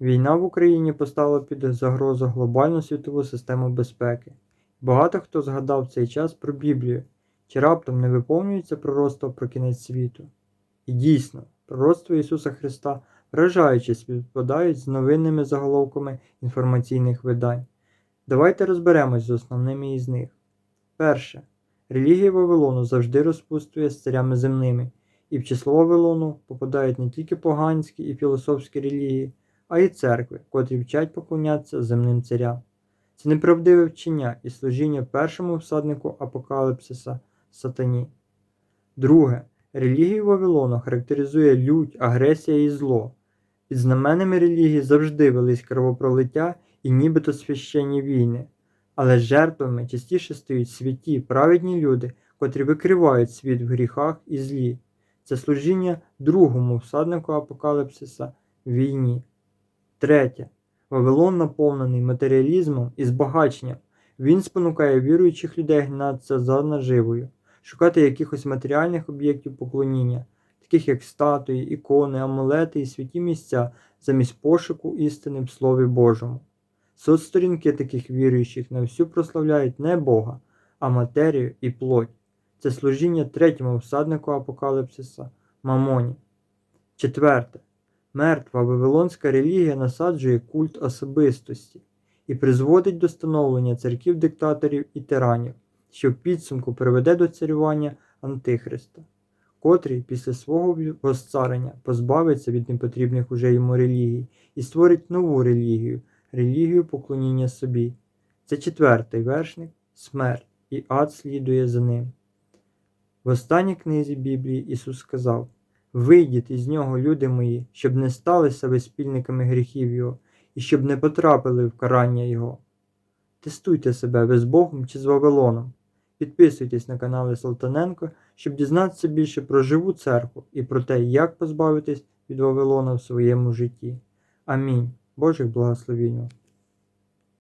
Війна в Україні поставила під загрозу глобальну світову систему безпеки. Багато хто згадав цей час про Біблію, чи раптом не виповнюється пророцтво про кінець світу. І дійсно, пророцтво Ісуса Христа вражаюче співпадають з новинними заголовками інформаційних видань. Давайте розберемось з основними із них. Перше. Релігія Вавилону завжди розпутствує з царями земними, і в число Вавилону попадають не тільки поганські і філософські релігії, а й церкви, котрі вчать поклонятися земним царям. Це неправдиве вчення і служіння першому всаднику апокаліпсиса сатані. Друге. Релігію Вавилону характеризує лють, агресія і зло. Під знаменами релігії завжди велись кровопролиття і нібито священні війни, але жертвами частіше стають святі, праведні люди, котрі викривають світ в гріхах і злі. Це служіння другому всаднику апокаліпсиса війні. Третє. Вавилон наповнений матеріалізмом і збагаченням. Він спонукає віруючих людей гнатися за наживою, шукати якихось матеріальних об'єктів поклоніння, таких як статуї, ікони, амулети і святі місця, замість пошуку істини в Слові Божому. Соцсторінки таких віруючих на всю прославляють не Бога, а матерію і плоть. Це служіння третьому всаднику апокаліпсиса Мамоні. Четверте. Мертва вавилонська релігія насаджує культ особистості і призводить до становлення церків диктаторів і тиранів, що в підсумку приведе до царювання Антихриста, котрий після свого возцарення позбавиться від непотрібних уже йому релігій і створить нову релігію, релігію поклоніння собі. Це четвертий вершник смерть, і ад слідує за ним. В останній книзі Біблії Ісус сказав: Вийдіть із нього, люди мої, щоб не сталися ви спільниками гріхів Його, і щоб не потрапили в карання Його. Тестуйте себе, ви з Богом чи з Вавилоном. Підписуйтесь на канали Салтаненко, щоб дізнатися більше про живу церкву і про те, як позбавитись від Вавилона в своєму житті. Амінь. Божих благословінь.